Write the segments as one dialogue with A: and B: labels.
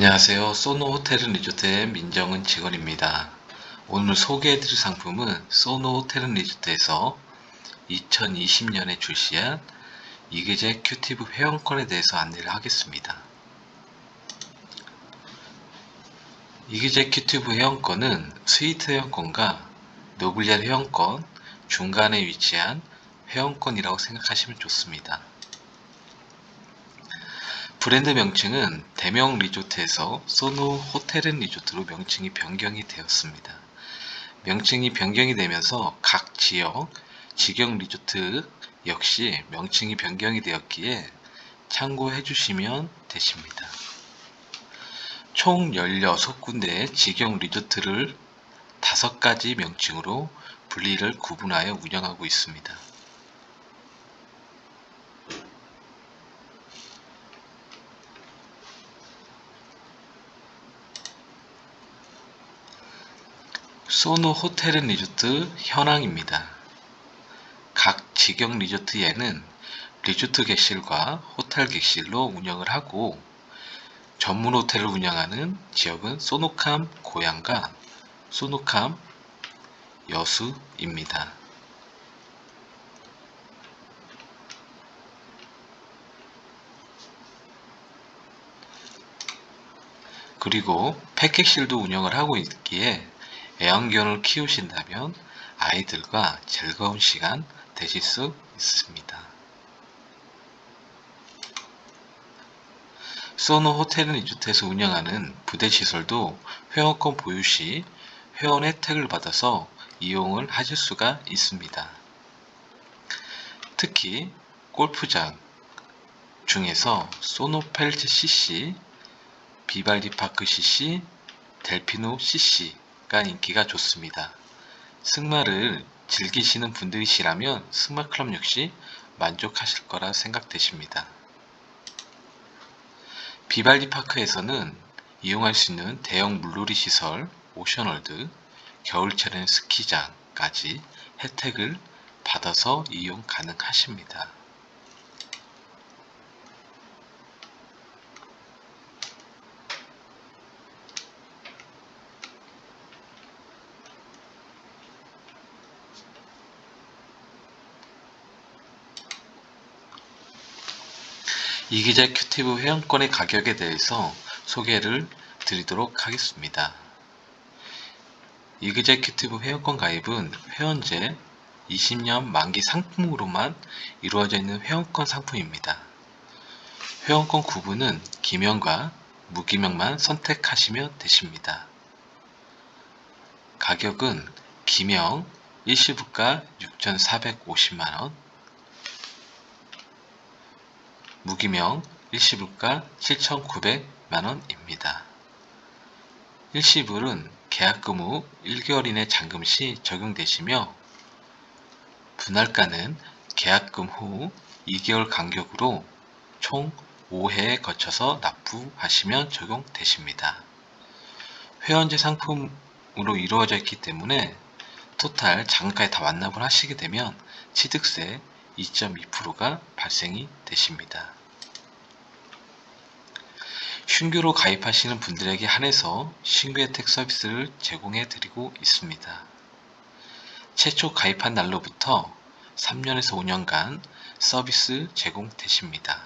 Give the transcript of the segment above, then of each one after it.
A: 안녕하세요. 소노 호텔은 리조트의 민정은 직원입니다. 오늘 소개해드릴 상품은 소노 호텔은 리조트에서 2020년에 출시한 이계제 큐티브 회원권에 대해서 안내를 하겠습니다. 이계제 큐티브 회원권은 스위트 회원권과 노블리안 회원권 중간에 위치한 회원권이라고 생각하시면 좋습니다. 브랜드 명칭은 대명 리조트에서 소노 호텔앤 리조트로 명칭이 변경이 되었습니다. 명칭이 변경이 되면서 각 지역, 직영 리조트 역시 명칭이 변경이 되었기에 참고해 주시면 되십니다. 총 16군데의 직영 리조트를 5가지 명칭으로 분리를 구분하여 운영하고 있습니다. 소노 호텔 앤 리조트 현황입니다. 각 직영 리조트에는 리조트 객실과 호텔 객실로 운영을 하고 전문 호텔을 운영하는 지역은 소노캄 고향과 소노캄 여수입니다. 그리고 패객실도 운영을 하고 있기에 애완견을 키우신다면 아이들과 즐거운 시간 되실 수 있습니다. 소노 호텔 리조트에서 운영하는 부대 시설도 회원권 보유 시 회원 혜택을 받아서 이용을 하실 수가 있습니다. 특히 골프장 중에서 소노펠트 CC, 비발디 파크 CC, 델피노 CC 가 인기가 좋습니다. 승마를 즐기시는 분들이시라면 승마클럽 역시 만족하실 거라 생각되십니다. 비발디 파크에서는 이용할 수 있는 대형 물놀이 시설 오션월드, 겨울철엔 스키장까지 혜택을 받아서 이용 가능하십니다. 이기자 큐티브 회원권의 가격에 대해서 소개를 드리도록 하겠습니다. 이기자 큐티브 회원권 가입은 회원제 20년 만기 상품으로만 이루어져 있는 회원권 상품입니다. 회원권 구분은 기명과 무기명만 선택하시면 되십니다. 가격은 기명 일시부가 6,450만원, 무기명 일시불가 7,900만원입니다. 일시불은 계약금 후 1개월 이내 잔금 시 적용되시며 분할가는 계약금 후 2개월 간격으로 총 5회에 거쳐서 납부하시면 적용되십니다. 회원제 상품으로 이루어져 있기 때문에 토탈 잔금까지 다 완납을 하시게 되면 취득세 2.2%가 발생이 되십니다. 신규로 가입하시는 분들에게 한해서 신규 혜택 서비스를 제공해 드리고 있습니다. 최초 가입한 날로부터 3년에서 5년간 서비스 제공되십니다.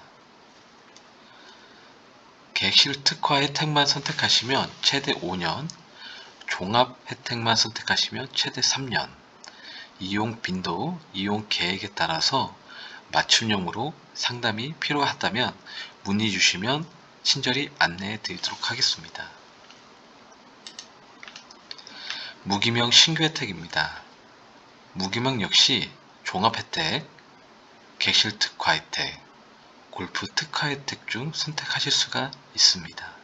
A: 객실 특화 혜택만 선택하시면 최대 5년, 종합 혜택만 선택하시면 최대 3년, 이용 빈도, 이용 계획에 따라서 맞춤형으로 상담이 필요하다면 문의 주시면 친절히 안내해 드리도록 하겠습니다. 무기명 신규 혜택입니다. 무기명 역시 종합 혜택, 객실 특화 혜택, 골프 특화 혜택 중 선택하실 수가 있습니다.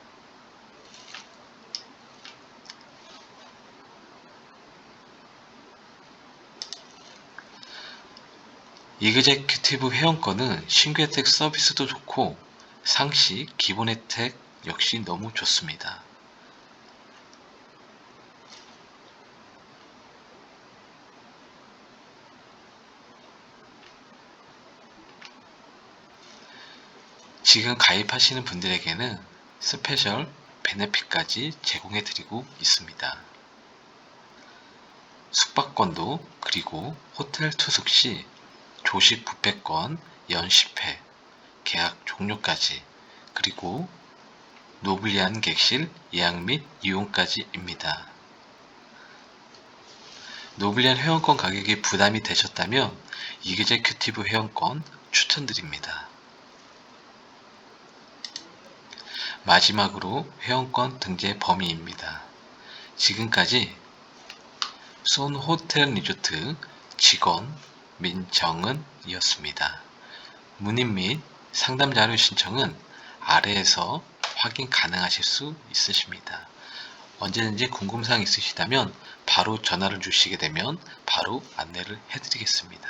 A: 이그제큐티브 회원권은 신규 혜택 서비스도 좋고 상시 기본 혜택 역시 너무 좋습니다. 지금 가입하시는 분들에게는 스페셜 베네핏까지 제공해 드리고 있습니다. 숙박권도 그리고 호텔 투숙 시 조식 뷔페권 연 10회 계약 종료까지 그리고 노블리한 객실 예약 및 이용까지입니다. 노블리한 회원권 가격이 부담이 되셨다면 이계제 큐티브 회원권 추천드립니다. 마지막으로 회원권 등재 범위입니다. 지금까지 쏜 호텔 리조트 직원 민정은이었습니다. 문의 및 상담 자료 신청은 아래에서 확인 가능하실 수 있으십니다. 언제든지 궁금사항 있으시다면 바로 전화를 주시게 되면 바로 안내를 해드리겠습니다.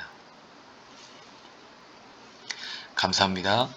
A: 감사합니다.